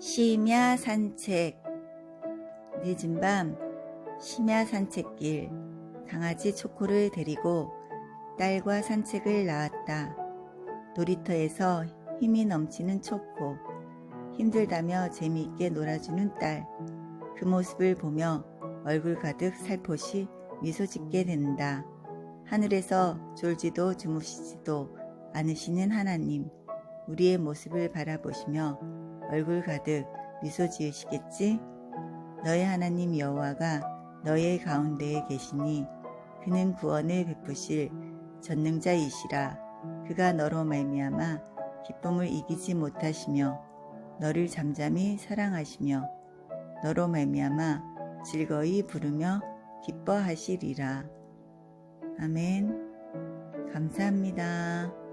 심야 산책 늦은 밤 심야 산책길 강아지 초코를 데리고 딸과 산책을 나왔다. 놀이터에서 힘이 넘치는 초코 힘들다며 재미있게 놀아주는 딸 그 모습을 보며 얼굴 가득 살포시 미소 짓게 된다. 하늘에서 졸지도 주무시지도 않으시는 하나님 우리의 모습을 바라보시며 얼굴 가득 미소 지으시겠지? 너의 하나님 여호와가 너의 가운데에 계시니 그는 구원을 베푸실 전능자이시라 그가 너로 말미암아 기쁨을 이기지 못하시며 너를 잠잠히 사랑하시며 너로 말미암아 즐거이 부르며 기뻐하시리라 아멘 감사합니다.